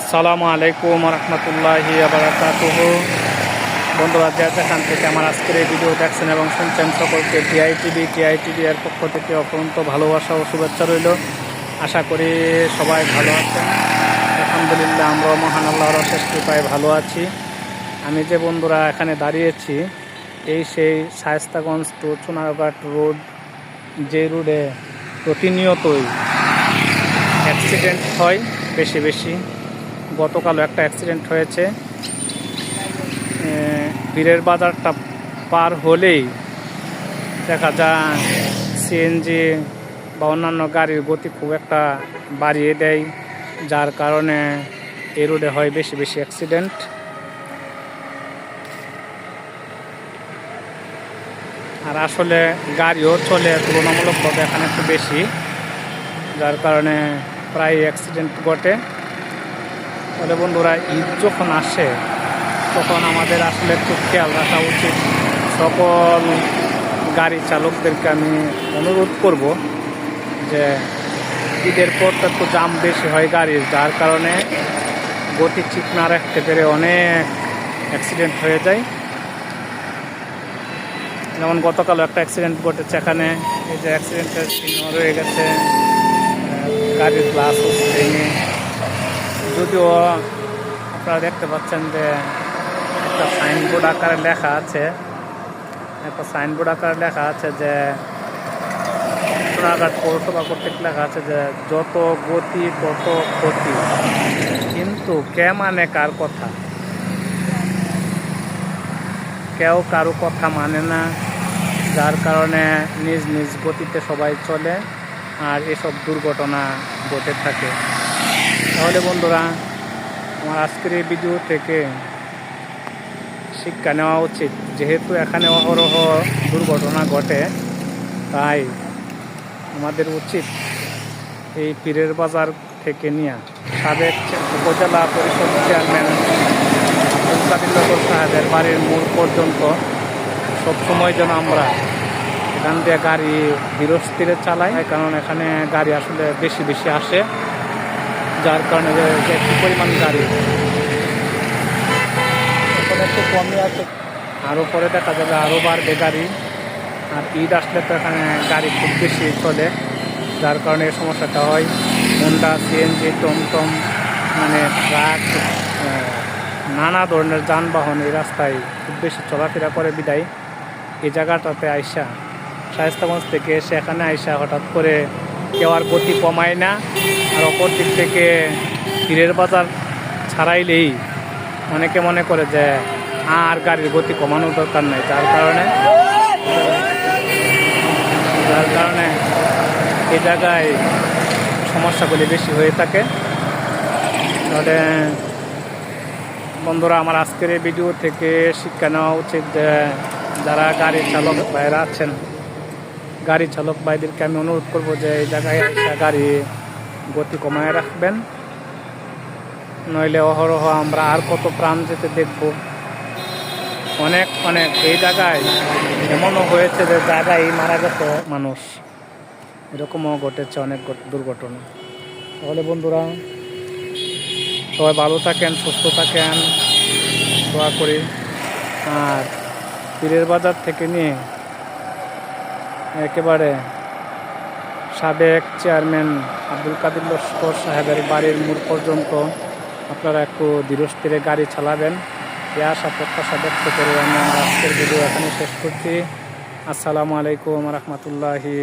আসসালামু আলাইকুম রহমতুল্লাহি আবরাকাতুহ বন্ধুরা, যে যেখান থেকে আমার আজকের এই ভিডিও দেখছেন এবং শুনছেন, সকলকে টিআইটিভি টিআইটিভি এর পক্ষ থেকে অপরন্ত ভালোবাসা ও শুভেচ্ছা রইল। আশা করি সবাই ভালো আছেন। আলহামদুলিল্লাহ আমরা মহান আল্লাহর অশেষ কৃপায় ভালো আছি। আমি যে বন্ধুরা এখানে দাঁড়িয়েছি, এই সেই শায়স্তাগঞ্জ টু চুনারঘাট রোড, যে রোডে প্রতিনিয়তই অ্যাক্সিডেন্ট হয়, বেশি বেশি। গতকালও একটা অ্যাক্সিডেন্ট হয়েছে। বীরের বাজারটা পার হলেই দেখা যায় সিএনজি বা অন্যান্য গাড়ির গতি খুব একটা বাড়িয়ে দেয়, যার কারণে এ রোডে হয় বেশি বেশি অ্যাক্সিডেন্ট আর আসলে গাড়িও চলে তুলনামূলকভাবে এখানে একটু বেশি, যার কারণে প্রায় অ্যাক্সিডেন্ট ঘটে। ফলে বন্ধুরা, ঈদ যখন আসে, তখন আমাদের আসলে একটু খেয়াল রাখা উচিত। সকল গাড়ি চালকদেরকে আমি অনুরোধ করব যে, ঈদের পর তো একটু দাম বেশি হয় গাড়ির, যার কারণে গতি ঠিক না রাখতে পেরে অনেক অ্যাক্সিডেন্ট হয়ে যায়। যেমন গতকালও একটা অ্যাক্সিডেন্ট ঘটেছে এখানে, এই যে অ্যাক্সিডেন্টের চিহ্ন রয়ে গেছে গাড়ির গ্লাস ভেঙে। যদিও আপনারা দেখতে পাচ্ছেন যে একটা সাইনবোর্ড আকারে লেখা আছে। একটা সাইনবোর্ড আকারে লেখা আছে যে সোনাঘাট পৌরসভা কর্তৃক লেখা আছে যে যত গতি, তত ক্ষতি। কিন্তু কে মানে কার কথা? কেউ কারও কথা মানে না, যার কারণে নিজ নিজ গতিতে সবাই চলে আর এসব দুর্ঘটনা ঘটে থাকে। তাহলে বন্ধুরা, আমার আজকের এই ভিডিও থেকে শিক্ষা নেওয়া উচিত। যেহেতু এখানে অহরহ দুর্ঘটনা ঘটে, তাই আমাদের উচিত এই পীরের বাজার থেকে নিয়ে সাবেক উপজেলা পরিষদ চেয়ারম্যান সাহেবের বাড়ির মূল পর্যন্ত সবসময় যেন আমরা এখান দিয়ে গাড়ি ধীরস্থিরে চালাই কারণ এখানে গাড়ি আসলে বেশি বেশি আসে। যার কারণে যে কি পরিমাণ গাড়ি। এখন একটু কমই আছে। আরও পরে দেখা যাবে আরও বাড়বে গাড়ি। আর ঈদ আসলে তো এখানে গাড়ি খুব বেশি চলে। যার কারণে এই সমস্যাটা হয়। হোন্ডা সিএনজি টমটম মানে ট্রাক নানা ধরনের যানবাহন এই রাস্তায় খুব বেশি চলাফেরা করে বিদায়। এই জায়গাটাতে আইসা শায়স্তাগঞ্জ থেকে এসে এখানে আইসা হঠাৎ করে কেউ আর গতি কমায় না। আর অপর দিক থেকে পীরের বাজার ছাড়াইলেই অনেকে মনে করে যে আর গাড়ির গতি কমানোর দরকার নেই, যার কারণে যার কারণে এই জায়গায় সমস্যাগুলি বেশি হয়ে থাকে। তাহলে বন্ধুরা, আমার আজকের এই ভিডিও থেকে শিক্ষা নেওয়া উচিত যে যারা গাড়ি চালক ভাইরা আছেন গাড়ি চালক ভাইদেরকে আমি অনুরোধ করব যে এই জায়গায় এসে গাড়ি গতি কমায় রাখবেন। নইলে অহরহ আমরা আর কত প্রাণ যেতে দেখব। অনেক অনেক। এই জায়গায় এমনও হয়েছে যে জায়গায় মারা গেছে মানুষ। এরকমও ঘটেছে অনেক দুর্ঘটনা। তাহলে বন্ধুরা, সবাই ভালো থাকেন, সুস্থ থাকেন। দোয়া করি। আর পীরের বাজার থেকে নিয়ে একেবারে সাবেক চেয়ারম্যান আব্দুল কাদির লস্কর সাহেবের বাড়ির মূল পর্যন্ত আপনারা একটু ধীরস্থিরে গাড়ি চালাবেন। এ আশা প্রত্যাশা ব্যক্ত করে আমি আজকের ভিডিও এখানে শেষ করছি। আসসালামু আলাইকুম রহমতুল্লাহি